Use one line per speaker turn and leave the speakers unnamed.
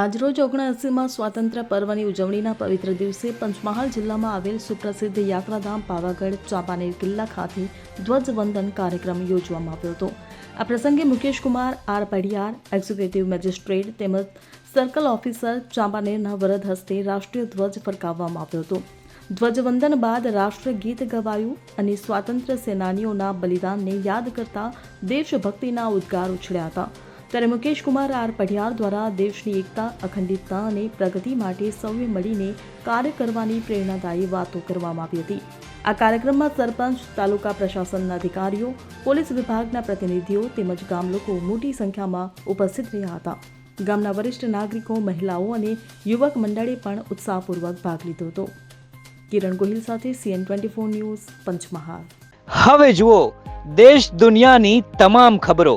આજરોજ ઓગણએંસીમાં સ્વાતંત્ર્ય પર્વની ઉજવણીના પવિત્ર દિવસે પંચમહાલ જિલ્લામાં આવેલ સુપ્રસિદ્ધ યાત્રાધામ પાવાગઢ ચાંપાનેર કિલ્લા ખાતે ધ્વજવંદન કાર્યક્રમ યોજવામાં આવ્યો હતો. આ પ્રસંગે Mukesh Kumar R Padiyar executive magistrate તેમજ સર્કલ ઓફિસર ચાંપાનેરના વરદ હસ્તે રાષ્ટ્રીય ધ્વજ ફરકાવવામાં આવ્યો હતો. ધ્વજવંદન બાદ રાષ્ટ્રગીત ગવાયું અને સ્વાતંત્ર્ય સેનાનીઓના બલિદાનને યાદ કરતા દેશભક્તિના ઉદ્ગાર ઉછળ્યા હતા. ત્યારે મુકેશ કુમાર આર પઢિયાર દ્વારા દેશની એકતા, અખંડિતતા અને પ્રગતિ માટે સૌએ મળીને કાર્ય કરવાની પ્રેરણાદાયી વાતો કરવામાં આવી હતી. આ કાર્યક્રમમાં સરપંચ, તાલુકા પ્રશાસનના અધિકારીઓ, પોલીસ વિભાગના પ્રતિનિધિઓ તેમજ ગામ લોકો મોટી સંખ્યામાં ઉપસ્થિત રહ્યા હતા. ગામના વરિષ્ઠ નાગરિકો, મહિલાઓ અને યુવક મંડળે પણ ઉત્સાહપૂર્વક ભાગ લીધો હતો. કિરણ ગોહિલ સાથે CN twenty four news, Panchmahal.
હવે જુઓ, દેશ દુનિયાની તમામ ખબરો.